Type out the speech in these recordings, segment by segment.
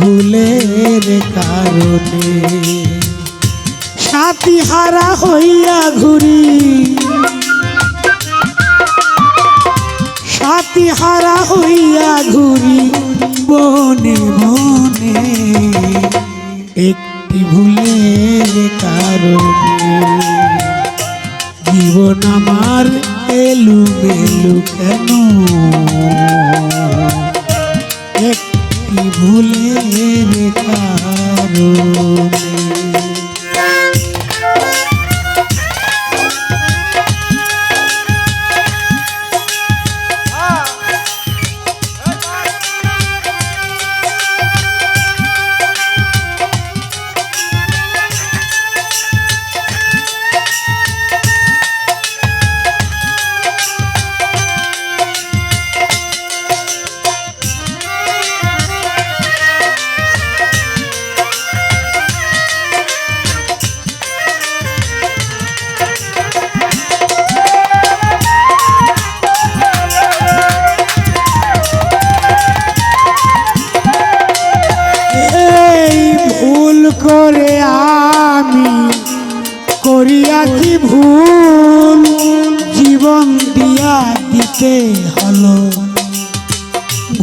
ভুলের কারণে। সাথী হারা হইয়া ঘুরি। সাথী হারা হইয়া ঘুরি বনে বনে একটি ভুলের কারণে। জীবন আমার এলু মেলু কেন? একটি ভুলের কারণে করে আমি করিয়াছি ভুল জীবন দিয়া দিতে হলো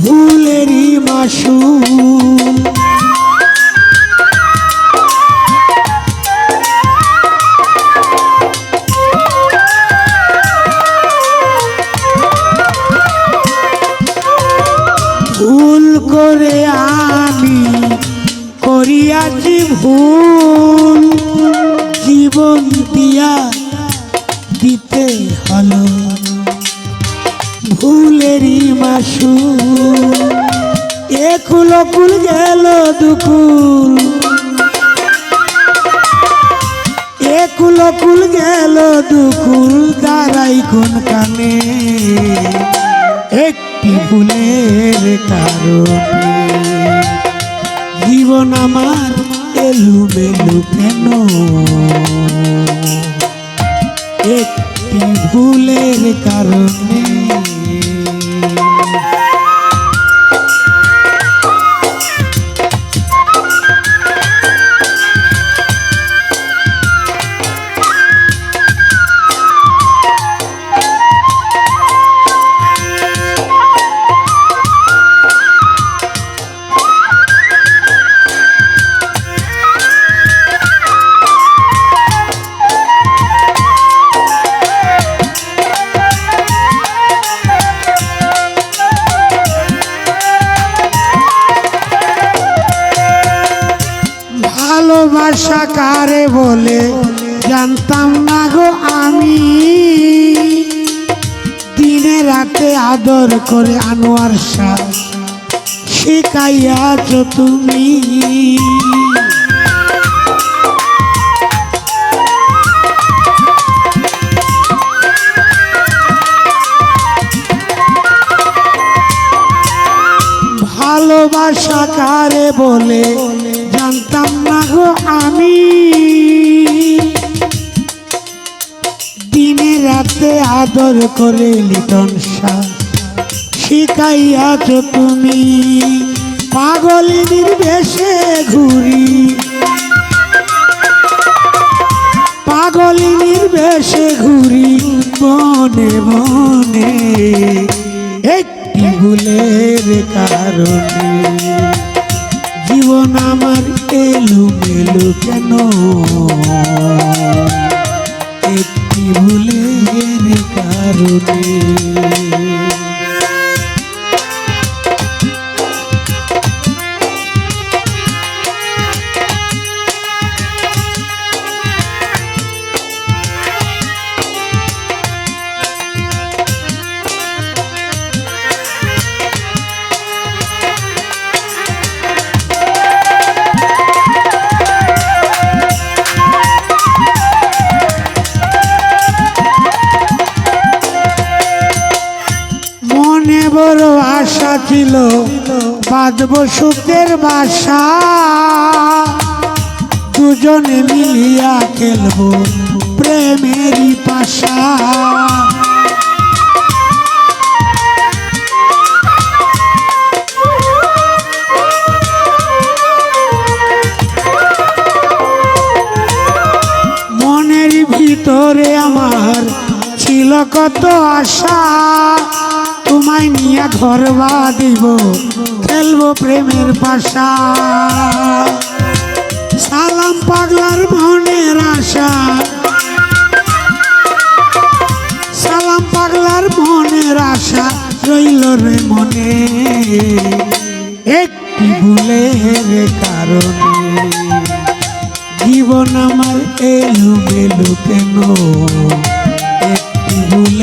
ভুলেরই মাসুল। ভুল জীবন দিয়া দিতে হলো। ভুলেরই মাসু একুল কুল গেল দুকুল। একুল কুল গেল দুকুল, দাঁড়াই কোন কানে। একটি ভুলের কারণে। জীবন আমার এলু মেলু কেন? একটি ভুলের কারণে ভালোবাসা কারে বলে, জানতাম না গো আমি। দিনে রাতে আদর করে আনোয়ার শাহ শিখাইয়াছ তুমি। ভালোবাসা কারে বলে আদর করে লিটন শাহ। শিখাইয়াছ তুমি পাগলিনীর বেশে ঘুরি। পাগলিনীর বেশে ঘুরি বনে বনে একটি ভুলের কারণে জীবন আমার এলু মেলু কেন? একটি ভুলের কারণে ছিল। বাঁধব সুখের বাসা। দুজনে মিলিয়া খেলব প্রেমেরই পাশা। মনের ভিতরে আমার ছিল কত আশা। তোমায় নিয়ে ঘর দিব খেলব প্রেমের পাশা। সালাম পাগলার মনের আশা। সালাম পাগলার মনের আশা রইল রে মনে। একটি ভুলের কারণে জীবন আমার এলু মেলু কেন?